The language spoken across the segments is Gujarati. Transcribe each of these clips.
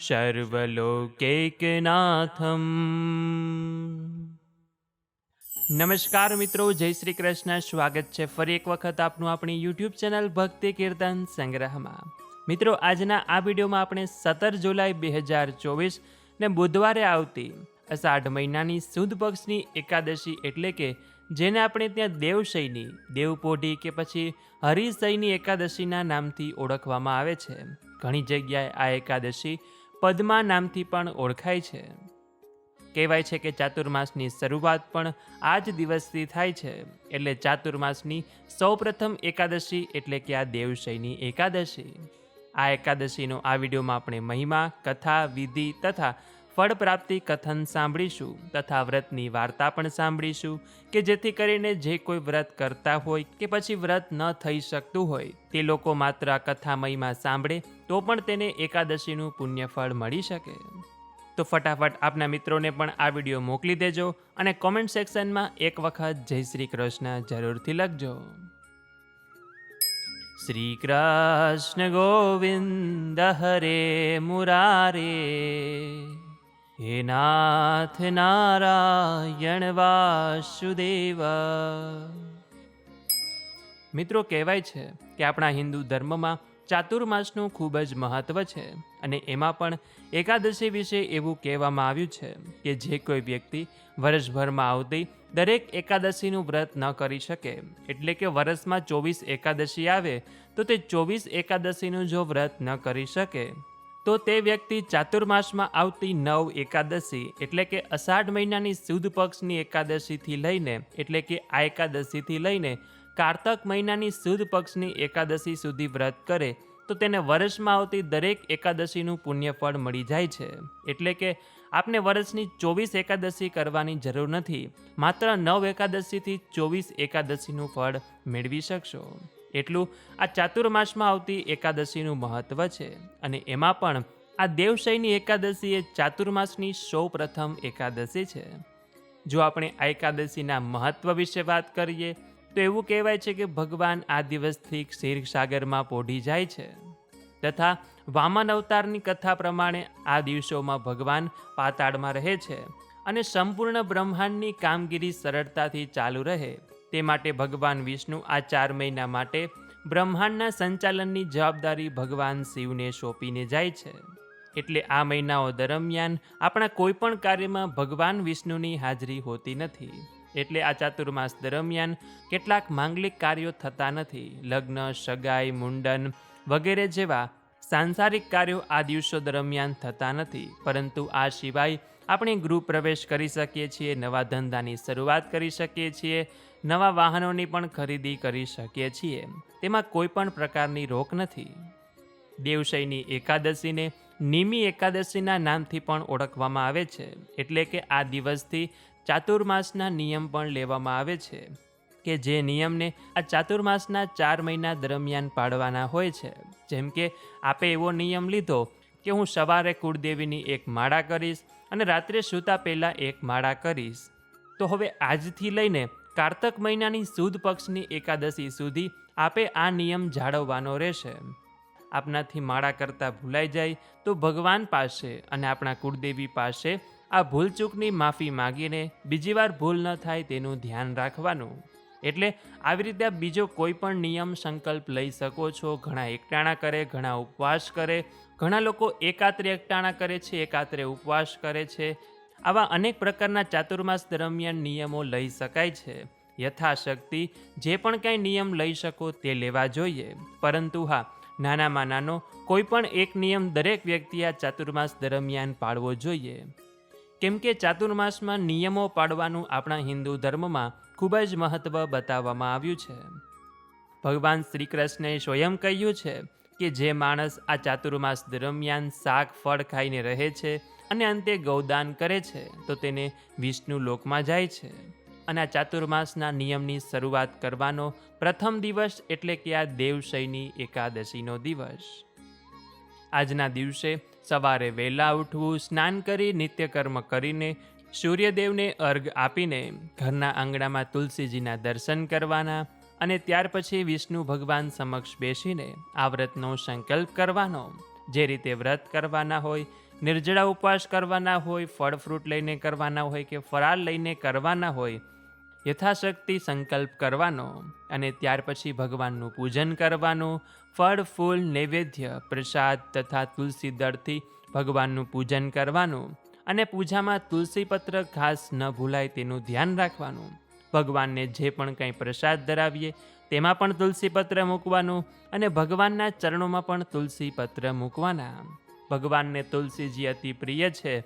સર્વલોકૈકનાથમ નમસ્કાર મિત્રો, જય શ્રી કૃષ્ણ. સ્વાગત છે ફરી એક વખત આપનું આપણી યુટ્યુબ ચેનલ ભક્તિ કીર્તન સંગ્રહમાં. મિત્રો, આજના આ વિડીયોમાં આપણે સત્તર જુલાઈ બે હજાર ચોવીસ ને બુધવારે આવતી અષાઢ મહિનાની સુદ પક્ષની એકાદશી એટલે કે જેને આપણે ત્યાં દેવશયની, દેવપોઢી કે પછી હરિશયની એકાદશીના નામથી ઓળખવામાં આવે છે. ઘણી જગ્યાએ આ એકાદશી પદ્મા નામથી પણ ઓળખાય છે. કહેવાય છે કે ચાતુર્માસની શરૂઆત પણ આ જ દિવસથી થાય છે. એટલે ચાતુર્માસની સૌપ્રથમ એકાદશી એટલે કે આ દેવશયની એકાદશી. આ એકાદશીનો આ વિડીયોમાં આપણે મહિમા, કથા, વિધિ તથા ફળ પ્રાપ્તિ કથન સાંભળીશું, તથા વ્રતની વાર્તા પણ સાંભળીશું, કે જેથી કરીને જે કોઈ વ્રત કરતા હોય કે પછી વ્રત ન થઈ શકતું હોય, તે લોકો માત્ર આ કથા મહિમા સાંભળે, તો પણ તેને એકાદશીનું પુણ્યફળ મળી શકે. તો ફટાફટ આપના મિત્રોને પણ આ વીડિયો મોકલી દેજો અને કોમેન્ટ સેક્શનમાં એક વખત જય શ્રી કૃષ્ણ જરૂરથી લખજો. શ્રી કૃષ્ણ ગોવિંદ હરે મુરારે. હે નાથ નારાયણ વાસુદેવ. મિત્રો, કહેવાય છે કે આપણા હિન્દુ ધર્મમાં ચાતુર્માસનું ખૂબ જ મહત્વ છે અને એમાં પણ એકાદશી વિશે એવું કહેવામાં આવ્યું છે કે જે કોઈ વ્યક્તિ વર્ષભરમાં આવતી દરેક એકાદશીનું વ્રત ન કરી શકે. એટલે કે વર્ષમાં ચોવીસ એકાદશી આવે તો તે ચોવીસ એકાદશીનું જો વ્રત ન કરી શકે તો તે વ્યક્તિ ચાતુર્માસમાં આવતી નવ એકાદશી, એટલે કે અષાઢ મહિનાની સુદ પક્ષની એકાદશીથી લઈને, એટલે કે આ એકાદશીથી લઈને કારતક મહિનાની સુદ પક્ષની એકાદશી સુધી વ્રત કરે, તો તેને વર્ષમાં આવતી દરેક એકાદશીનું પુણ્યફળ મળી જાય છે. એટલે કે આપને વર્ષની ચોવીસ એકાદશી કરવાની જરૂર નથી, માત્ર નવ એકાદશીથી ચોવીસ એકાદશીનું ફળ મેળવી શકશો. એટલું આ ચાતુર્માસમાં આવતી એકાદશીનું મહત્વ છે. અને એમાં પણ આ દેવશયની એકાદશી એ ચાતુર્માસની સૌ પ્રથમ એકાદશી છે. જો આપણે આ એકાદશીના મહત્વ વિશે વાત કરીએ, તો એવું કહેવાય છે કે ભગવાન આ દિવસથી ક્ષીરસાગરમાં પોઢી જાય છે. તથા વામન અવતારની કથા પ્રમાણે આ દિવસોમાં ભગવાન પાતાળમાં રહે છે અને સંપૂર્ણ બ્રહ્માંડની કામગીરી સરળતાથી ચાલુ રહે. તે માટે ભગવાન વિષ્ણુ આ ચાર મહિના માટે બ્રહ્માંડના સંચાલનની જવાબદારી ભગવાન શિવને સોંપીને જાય છે. એટલે આ મહિનાઓ દરમિયાન આપણા કોઈપણ કાર્યમાં ભગવાન વિષ્ણુની હાજરી હોતી નથી. એટલે આ ચાતુર્માસ દરમિયાન કેટલાક માંગલિક કાર્યો થતા નથી. લગ્ન, સગાઈ, મુંડન વગેરે જેવા સાંસારિક કાર્યો આ દિવસો દરમિયાન થતા નથી. પરંતુ આ સિવાય આપણે ગૃહ પ્રવેશ કરી શકીએ છીએ, નવા ધંધાની શરૂઆત કરી શકીએ છીએ નવા વાહનોની પણ ખરીદી કરી શકીએ છીએ. તેમાં કોઈ પણ પ્રકારની રોક નથી. દેવશયની એકાદશીને નિમી એકાદશીના નામથી પણ ઓળખવામાં આવે છે, એટલે કે આ દિવસથી ચાતુર્માસના નિયમ પણ લેવામાં આવે છે, કે જે નિયમને આ ચાતુર્માસના ચાર મહિના દરમિયાન પાડવાના હોય છે. જેમ કે, આપે એવો નિયમ લીધો કે હું સવારે કુળદેવીની એક માળા કરીશ અને રાત્રે સૂતા પહેલાં એક માળા કરીશ. તો હવે આજથી લઈને કારતક મહિનાની સુદ પક્ષની એકાદશી સુધી આપે આ નિયમ જાળવવાનો રહેશે. આપનાથી માળા કરતાં ભૂલાઈ જાય તો ભગવાન પાસે અને આપણા કુળદેવી પાસે આ ભૂલચૂકની માફી માગીને બીજી વાર ભૂલ ન થાય તેનું ધ્યાન રાખવાનું. એટલે આવી રીતે બીજો કોઈ પણ નિયમ સંકલ્પ લઈ શકો છો. ઘણા એકટાણા કરે, ઘણા ઉપવાસ કરે, ઘણા લોકો એકાત્રે એકટાણા કરે છે, એકાત્રે ઉપવાસ કરે છે. આવા અનેક પ્રકારના ચાતુર્માસ દરમિયાન નિયમો લઈ શકાય છે. યથાશક્તિ જે પણ કાંઈ નિયમ લઈ શકો તે લેવા જોઈએ. પરંતુ હા, નાનામાં નાનો કોઈ પણ એક નિયમ દરેક વ્યક્તિ આ ચાતુર્માસ દરમિયાન પાળવો જોઈએ. કેમ કે ચાતુર્માસમાં નિયમો પાડવાનું આપણા હિન્દુ ધર્મમાં ખૂબ જ મહત્વ બતાવવામાં આવ્યું છે. ભગવાન શ્રી કૃષ્ણએ સ્વયં કહ્યું છે કે જે માણસ આ ચાતુર્માસ દરમિયાન શાક, ફળ ખાઈને રહે છે અને અંતે ગૌદાન કરે છે, તો તેને વિષ્ણુ લોકમાં જાય છે. અને આ ચાતુર્માસના નિયમની શરૂઆત કરવાનો પ્રથમ દિવસ એટલે કે આ દેવશયની એકાદશીનો દિવસ. આજના દિવસે સવારે વહેલા ઉઠવું, સ્નાન કરી, નિત્યકર્મ કરીને સૂર્યદેવને અર્ઘ આપીને ઘરના આંગણામાં તુલસીજીના દર્શન કરવાના અને ત્યાર પછી વિષ્ણુ ભગવાન સમક્ષ બેસીને આ વ્રતનો સંકલ્પ કરવાનો. જે રીતે વ્રત કરવાના હોય, નિર્જળા ઉપવાસ કરવાના હોય, ફળ ફ્રૂટ લઈને કરવાના હોય કે ફરાળ લઈને કરવાના હોય યથાશક્તિ સંકલ્પ કરવાનો અને ત્યાર પછી ભગવાનનું પૂજન કરવાનું, ફળ, ફૂલ, નૈવેદ્ય, પ્રસાદ તથા તુલસી દળથી ભગવાનનું પૂજન કરવાનું અને પૂજામાં તુલસીપત્ર ખાસ ન ભૂલાય તેનું ધ્યાન રાખવાનું. ભગવાનને જે પણ કંઈ પ્રસાદ ધરાવીએ, તેમાં પણ તુલસીપત્ર મૂકવાનું અને ભગવાનના ચરણોમાં પણ તુલસીપત્ર મૂકવાના. ભગવાનને તુલસીજી અતિ પ્રિય છે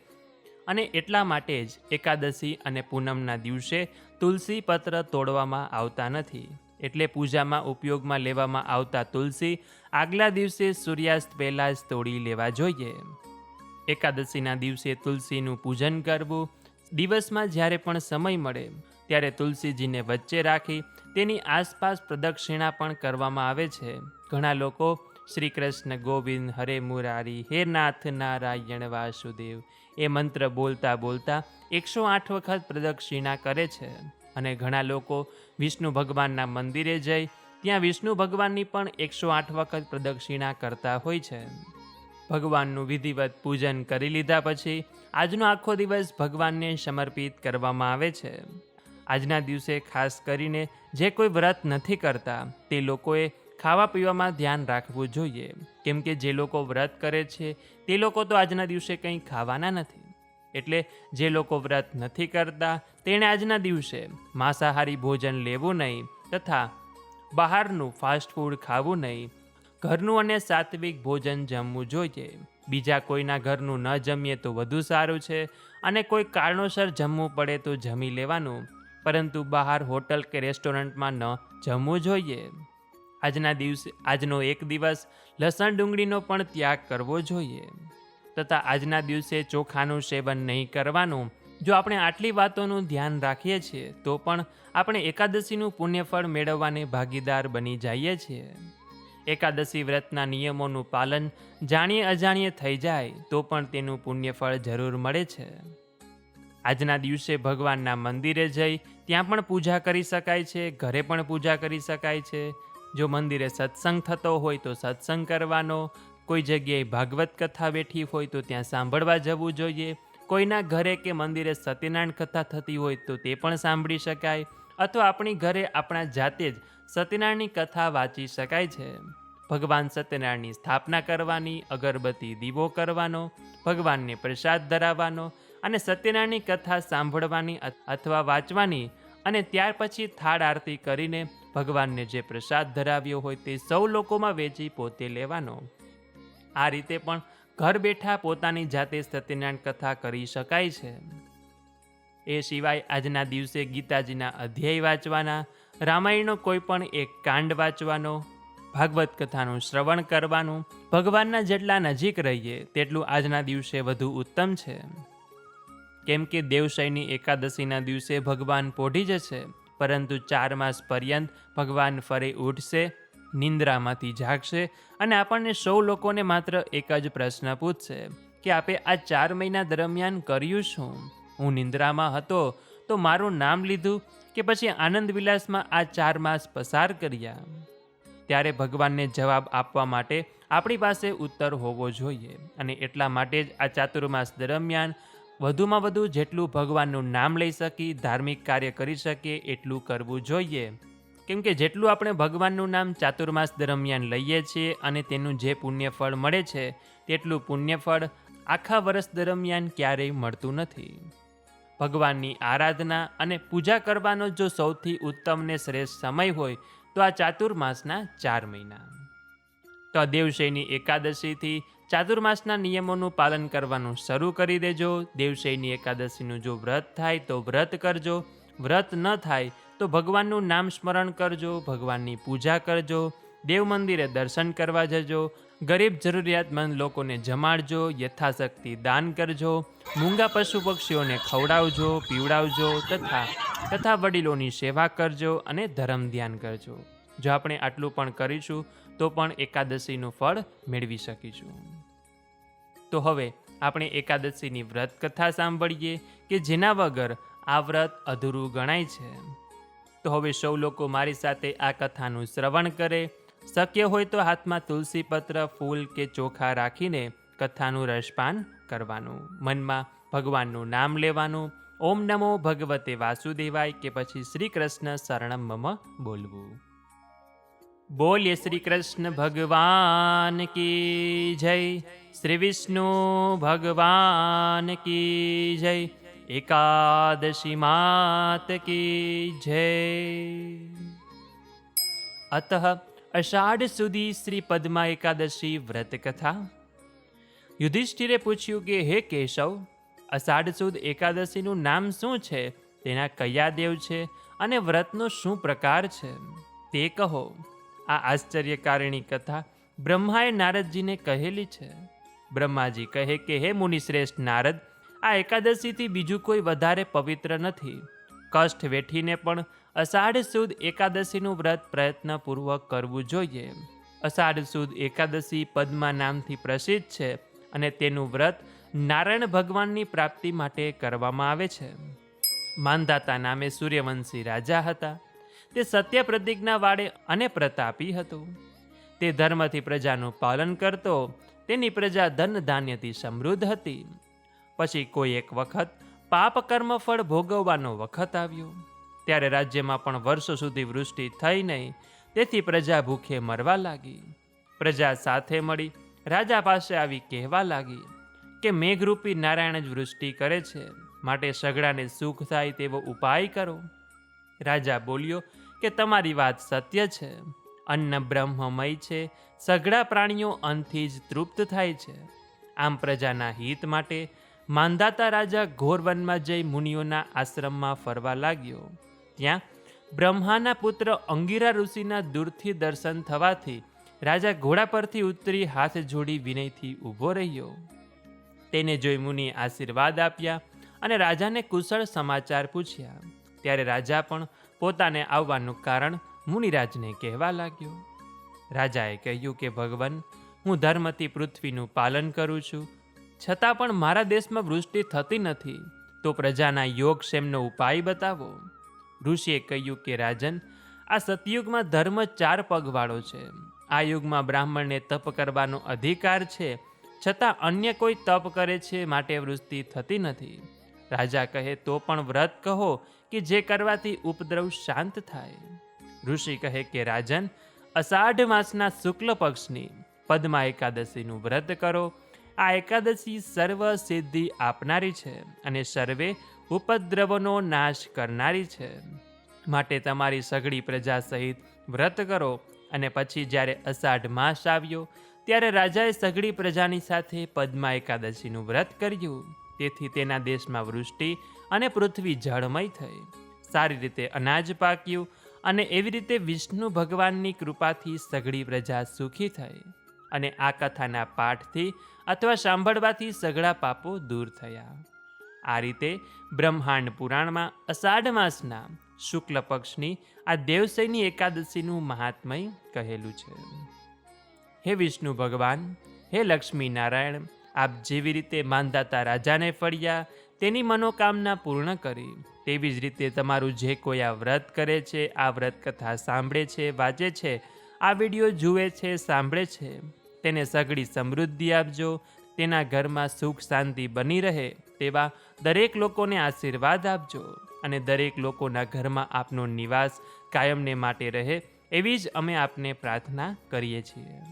અને એટલા માટે જ એકાદશી અને પૂનમના દિવસે તુલસી પત્ર તોડવામાં આવતા નથી. એટલે પૂજામાં ઉપયોગમાં લેવામાં આવતા તુલસી આગલા દિવસે સૂર્યાસ્ત પહેલાં જ તોડી લેવા જોઈએ. એકાદશીના દિવસે તુલસીનું પૂજન કરવું દિવસમાં જ્યારે પણ સમય મળે, ત્યારે તુલસીજીને વચ્ચે રાખી તેની આસપાસ પ્રદક્ષિણા પણ કરવામાં આવે છે. ઘણા લોકો શ્રી કૃષ્ણ ગોવિંદ હરે મુરારી, હે નાથ નારાયણ વાસુદેવ એ મંત્ર બોલતા બોલતા એકસો આઠ વખત પ્રદક્ષિણા કરે છે. અને ઘણા લોકો વિષ્ણુ ભગવાનના મંદિરે જઈ ત્યાં વિષ્ણુ ભગવાનની પણ એકસો આઠ વખત પ્રદક્ષિણા કરતા હોય છે. ભગવાનનું વિધિવત પૂજન કરી લીધા પછી આજનો આખો દિવસ ભગવાનને સમર્પિત કરવામાં આવે છે. આજના દિવસે ખાસ કરીને જે કોઈ વ્રત નથી કરતા તે લોકોએ ખાવા પીવામાં ધ્યાન રાખવું જોઈએ. કેમ કે જે લોકો વ્રત કરે છે, તે લોકો તો આજના દિવસે કંઈ ખાવાના નથી. એટલે જે લોકો વ્રત નથી કરતા, તેણે આજના દિવસે માંસાહારી ભોજન લેવું નહીં તથા બહારનું ફાસ્ટ ફૂડ ખાવું નહીં. ઘરનું અને સાત્વિક ભોજન જમવું જોઈએ. બીજા કોઈના ઘરનું ન જમીએ તો વધુ સારું છે અને કોઈ કારણોસર જમવું પડે તો જમી લેવાનું. પરંતુ બહાર હોટલ કે રેસ્ટોરન્ટમાં ન જમવું જોઈએ. આજના દિવસે, આજનો એક દિવસ લસણ ડુંગળીનો પણ ત્યાગ કરવો જોઈએ. તથા આજના દિવસે ચોખાનું સેવન નહીં કરવાનું. જો આપણે આટલી વાતોનું ધ્યાન રાખીએ છીએ, તો પણ આપણે એકાદશીનું પુણ્યફળ મેળવવાને ભાગીદાર બની જઈએ છીએ. એકાદશી વ્રતના નિયમોનું પાલન જાણીએ અજાણીએ થઈ જાય, તો પણ તેનું પુણ્યફળ જરૂર મળે છે. આજના દિવસે ભગવાનના મંદિરે જઈ ત્યાં પણ પૂજા કરી શકાય છે, ઘરે પણ પૂજા કરી શકાય છે. જો મંદિરે સત્સંગ થતો હોય તો સત્સંગ કરવાનો, કોઈ જગ્યાએ ભાગવત કથા બેઠી હોય તો ત્યાં સાંભળવા જવું જોઈએ. કોઈના ઘરે કે મંદિરે સત્યનારાયણ કથા થતી હોય તો તે પણ સાંભળી શકાય. અથવા આપણી ઘરે આપણા જાતે જ સત્યનારાયણની કથા વાંચી શકાય છે. ભગવાન સત્યનારાયણની સ્થાપના કરવાની, અગરબત્તી દીવો કરવાનો, ભગવાનને પ્રસાદ ધરાવવાનો અને સત્યનારાયણની કથા સાંભળવાની અથવા વાંચવાની અને ત્યાર પછી થાળ આરતી કરીને ભગવાનને જે પ્રસાદ ધરાવ્યો હોય તે સૌ લોકોમાં વેચી પોતે લેવાનો. આ રીતે પણ ઘર બેઠા પોતાની જાતે સત્યનારાયણ કથા કરી શકાય છે. એ સિવાય આજના દિવસે ગીતાજીના અધ્યાય વાંચવાના, રામાયણનો કોઈ પણ એક કાંડ વાંચવાનો, ભાગવત કથાનું શ્રવણ કરવાનું ભગવાનના જેટલા નજીક રહીએ તેટલું આજના દિવસે વધુ ઉત્તમ છે. કેમ કે દેવશયની એકાદશીના દિવસે ભગવાન પોઢી જશે. પરંતુ ચાર માસ પર્યંત ભગવાન ફરી ઉઠશે, નિંદ્રામાંથી જાગશે અને આપણને સૌ લોકોને માત્ર એક જ પ્રશ્ન પૂછશે કે આપે આ ચાર મહિના દરમિયાન કર્યું શું? હું નિંદ્રામાં હતો, તો મારું નામ લીધું કે પછી આનંદ વિલાસમાં આ ચાર માસ પસાર કર્યા. ત્યારે ભગવાનને જવાબ આપવા માટે આપણી પાસે ઉત્તર હોવો જોઈએ અને એટલા માટે જ આ ચાતુર્માસ દરમિયાન વધુમાં વધુ જેટલું ભગવાનનું નામ લઈ શકી, ધાર્મિક કાર્ય કરી શકીએ, એટલું કરવું જોઈએ. કેમ કે જેટલું આપણે ભગવાનનું નામ ચાતુર્માસ દરમિયાન લઈએ છીએ અને તેનું જે પુણ્યફળ મળે છે, તેટલું પુણ્યફળ આખા વર્ષ દરમિયાન ક્યારેય મળતું નથી. ભગવાનની આરાધના અને પૂજા કરવાનો જો સૌથી ઉત્તમ ને શ્રેષ્ઠ સમય હોય, તો આ ચાતુર્માસના ચાર મહિના. તો આ દેવશયની એકાદશીથી ચાતુર્માસના નિયમોનું પાલન કરવાનું શરૂ કરી દેજો. દેવશયની એકાદશીનું જો વ્રત થાય તો વ્રત કરજો. વ્રત ન થાય તો ભગવાનનું નામ સ્મરણ કરજો, ભગવાનની પૂજા કરજો, દેવ મંદિરે દર્શન કરવા જજો, ગરીબ જરૂરિયાતમંદ લોકોને જમાડજો, યથાશક્તિ દાન કરજો, મૂંગા પશુ પક્ષીઓને ખવડાવજો, પીવડાવજો તથા તથા વડીલોની સેવા કરજો અને ધર્મ ધ્યાન કરજો. જો આપણે આટલું પણ કરીશું તો પણ એકાદશીનું ફળ મેળવી શકીશું. તો હવે આપણે એકાદશીની વ્રત કથા સાંભળીએ કે જેના વગર આ વ્રત અધૂરું ગણાય છે. તો હવે સૌ લોકો મારી સાથે આ કથાનું શ્રવણ કરે. શક્ય હોય તો હાથમાં તુલસી પત્ર, ફૂલ કે ચોખા રાખીને કથાનું રસપાન કરવાનું. મનમાં ભગવાનનું નામ લેવાનું. ઓમ નમો ભગવતે વાસુદેવાય કે પછી શ્રી કૃષ્ણ શરણમ મમ બોલવું. બોલીએ શ્રી કૃષ્ણ ભગવાન કી જય. શ્રી વિષ્ણુ ભગવાન કી જય, એકાદશી માત કી જય. અત અષાઢ સુધી શ્રી પદ્મા એકાદશી વ્રત કથા. યુધિષ્ઠિરે પૂછ્યું કે, હે કેશવ, અષાઢ સુદ એકાદશીનું નામ શું છે? તેના કયા દેવ છે? અને વ્રતનો શું પ્રકાર છે? તે કહો. આ આશ્ચર્યકારીણી કથા બ્રહ્માએ નારદજીને કહેલી છે. બ્રહ્માજી કહે કે, હે મુનિશ્રેષ્ઠ નારદ, આ એકાદશીથી બીજું કોઈ વધારે પવિત્ર નથી. કષ્ટ વેઠીને પણ અષાઢ સુદ એકાદશીનું વ્રત પ્રયત્નપૂર્વક કરવું જોઈએ. અષાઢ સુદ એકાદશી પદ્મા નામથી પ્રસિદ્ધ છે અને તેનું વ્રત નારાયણ ભગવાનની પ્રાપ્તિ માટે કરવામાં આવે છે. માંધાતા નામે સૂર્યવંશી રાજા હતા. તે સત્ય પ્રતિજ્ઞા વાળે અને પ્રતાપી હતો. તે ધર્મથી પ્રજાનું પાલન કરતો તેની પ્રજા ધન ધાન્યથી સમૃદ્ધ હતી. પછી કોઈ એક વખત પાપ કર્મ ફળ ભોગવવાનો વખત આવ્યો. ત્યારે રાજ્યમાં પણ વર્ષો સુધી વૃષ્ટિ થઈ નહીં, તેથી પ્રજા ભૂખે મરવા લાગી. પ્રજા સાથે મળી રાજા પાસે આવી કહેવા લાગી કે મેઘરૂપી નારાયણ જ વૃષ્ટિ કરે છે, માટે સગડાને સુખ થાય તેવો ઉપાય કરો. રાજા બોલ્યો કે તમારી વાત સત્ય છે. અન્ન બ્રહ્મમય છે. સઘળા પ્રાણીઓ અંતથી જ તૃપ્ત થાય છે. આમ પ્રજાના હિત માટે માંધાતા રાજા ઘોરવનમાં જઈ મુનિઓના આશ્રમમાં ફરવા લાગ્યો. ત્યાં બ્રહ્માના પુત્ર અંગીરા ઋષિના દૂરથી દર્શન થવાથી રાજા ઘોડા પરથી ઉતરી હાથ જોડી વિનયથી ઊભો રહ્યો. તેને જોઈ મુનિ આશીર્વાદ આપ્યા અને રાજાને કુશળ સમાચાર પૂછ્યા. ત્યારે રાજા પણ પોતાને આવવાનું કારણ મુનિરાજને કહેવા લાગ્યો. રાજાએ કહ્યું કે, ભગવાન, હું ધર્મથી પૃથ્વીનું પાલન કરું છું. છતાં પણ મારા દેશમાં વૃષ્ટિ થતી નથી. તો પ્રજાના યોગક્ષેમનો ઉપાય બતાવો. ઋષિએ કહ્યું કે, રાજન, આ સતયુગમાં ધર્મ ચાર પગવાળો છે. આ યુગમાં બ્રાહ્મણને તપ કરવાનો અધિકાર છે. છતાં અન્ય કોઈ તપ કરે છે માટે વૃષ્ટિ થતી નથી. રાજા કહે, તો પણ વ્રત કહો કે જે કરવાથી ઉપદ્રવ શાંત થાય. ઋષિ કહે કે રાજન, અષાઢ માસના શુક્લ પક્ષની પદ્મા એકાદશીનું વ્રત કરો. આ એકાદશી સર્વ સિદ્ધિ આપનારી છે અને સર્વે ઉપદ્રવનો નાશ કરનારી છે. માટે તમારી સઘળી પ્રજા સહિત વ્રત કરો અને પછી જ્યારે અષાઢ માસ આવ્યો, ત્યારે રાજાએ સઘળી પ્રજાની સાથે પદ્મા એકાદશીનું વ્રત કર્યું. તેથી તેના દેશમાં વૃષ્ટિ અને પૃથ્વી જળમય થઈ. સારી રીતે અનાજ પાક્યું અને એવી રીતે વિષ્ણુ ભગવાનની કૃપાથી સઘળી પ્રજા સુખી થઈ અને આ કથાના પાઠથી અથવા સાંભળવાથી સઘળા પાપો દૂર થયા. આ રીતે બ્રહ્માંડ પુરાણમાં અષાઢ માસના શુક્લ પક્ષની આ દેવસૈની એકાદશીનું મહાત્મય કહેલું છે. હે વિષ્ણુ ભગવાન, હે લક્ષ્મી નારાયણ આપ જેવી રીતે માંધાતા રાજાને ફળ્યા, તેની મનોકામના પૂર્ણ કરી તેવી જ રીતે તમારું જે કોઈ આ વ્રત કરે છે, આ વ્રત કથા સાંભળે છે, વાંચે છે, આ વીડિયો જુએ છે, સાંભળે છે, તેને સઘળી સમૃદ્ધિ આપજો, તેના ઘરમાં સુખ શાંતિ બની રહે તેવા દરેક લોકોને આશીર્વાદ આપજો અને દરેક લોકોના ઘરમાં આપનો નિવાસ કાયમને માટે રહે એવી જ અમે આપને પ્રાર્થના કરીએ છીએ.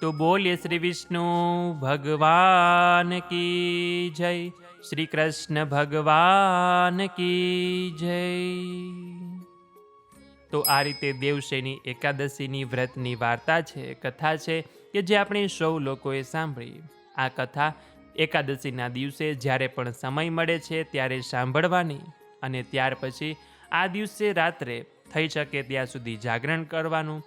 તો બોલીએ શ્રી વિષ્ણુ, ભગવાન કી જય. શ્રી કૃષ્ણ ભગવાન કી જય. તો આ રીતે દેવશેની એકાદશીની વ્રતની વાર્તા છે, કથા છે કે જે આપણે સૌ લોકોએ સાંભળી. આ કથા એકાદશીના દિવસે જ્યારે પણ સમય મળે છે ત્યારે સાંભળવાની અને ત્યાર પછી આ દિવસે રાત્રે થઈ શકે ત્યાં સુધી જાગરણ કરવાનું.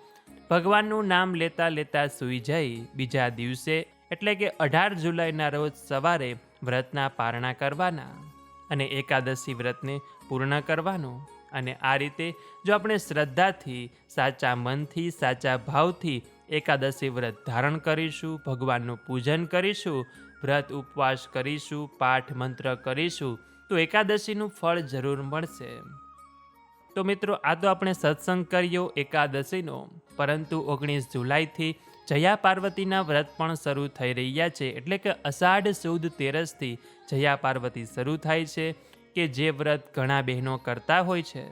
ભગવાનનું નામ લેતા લેતા સૂઈ જઈ બીજા દિવસે એટલે કે અઢાર જુલાઈના રોજ સવારે વ્રતના પારણા કરવાના અને એકાદશી વ્રતને પૂર્ણ કરવાનું. અને આ રીતે જો આપણે શ્રદ્ધાથી, સાચા મનથી, સાચા ભાવથી એકાદશી વ્રત ધારણ કરીશું, ભગવાનનું પૂજન કરીશું, વ્રત ઉપવાસ કરીશું, પાઠ મંત્ર કરીશું, તો એકાદશીનું ફળ જરૂર મળશે. તો મિત્રો, આ તો આપણે સત્સંગ કર્યો એકાદશીનો. પરંતુ ઓગણીસ જુલાઈથી જયા પાર્વતીના વ્રત પણ શરૂ થઈ રહ્યા છે એટલે કે અષાઢ સુદ તેરસથી જયા પાર્વતી શરૂ થાય છે કે જે વ્રત ઘણા બહેનો કરતા હોય છે.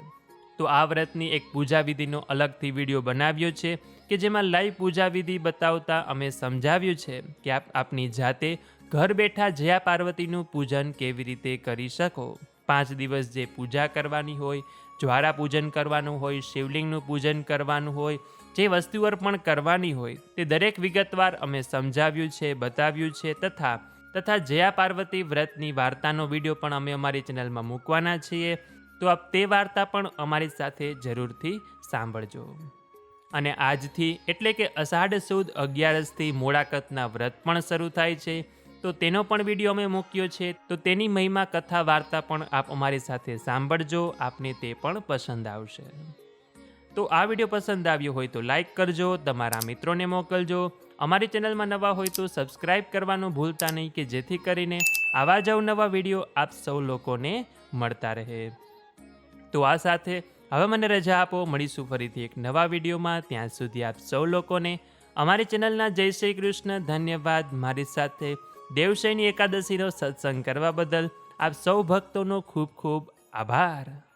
તો આ વ્રતની એક પૂજા વિધિનો અલગથી વીડિયો બનાવ્યો છે કે જેમાં લાઈવ પૂજાવિધિ બતાવતા અમે સમજાવ્યું છે કે આપ આપની જાતે ઘર બેઠા જયા પાર્વતીનું પૂજન કેવી રીતે કરી શકો. પાંચ દિવસ જે પૂજા કરવાની હોય, જ્વારા પૂજન કરવાનું હોય, શિવલિંગનું પૂજન કરવાનું હોય જે વસ્તુઓ પણ કરવાની હોય તે દરેક વિગતવાર અમે સમજાવ્યું છે, બતાવ્યું છે તથા તથા જયા પાર્વતી વ્રતની વાર્તાનો વીડિયો પણ અમે અમારી ચેનલમાં મૂકવાના છીએ. તો આપ તે વાર્તા પણ અમારી સાથે જરૂરથી સાંભળજો. અને આજથી એટલે કે અષાઢ સુદ અગિયારસથી મોડાકતના વ્રત પણ શરૂ થાય છે. તો તેનો પણ વીડિયો અમે મૂક્યો છે. તો તેની મહિમા કથા વાર્તા પણ આપ અમારી સાથે સાંભળજો. આપને તે પણ પસંદ આવશે. તો આ વીડિયો પસંદ આવ્યો હોય તો લાઈક કરજો, તમારા મિત્રોને મોકલજો. અમારી ચેનલમાં નવા હોય તો સબસ્ક્રાઈબ કરવાનું ભૂલતા નહીં કે જેથી કરીને આવા જ નવા વીડિયો આપ સૌ લોકોને મળતા રહે. તો આ સાથે હવે મને રજા આપો, મળીશું ફરીથી એક નવા વિડીયોમાં. ત્યાં સુધી આપ સૌ લોકોને અમારી ચેનલના જય શ્રી કૃષ્ણ, ધન્યવાદ. મારી સાથે દેવશયની એકાદશીનો સત્સંગ કરવા બદલ આપ સૌ ભક્તોનો ખૂબ ખૂબ આભાર.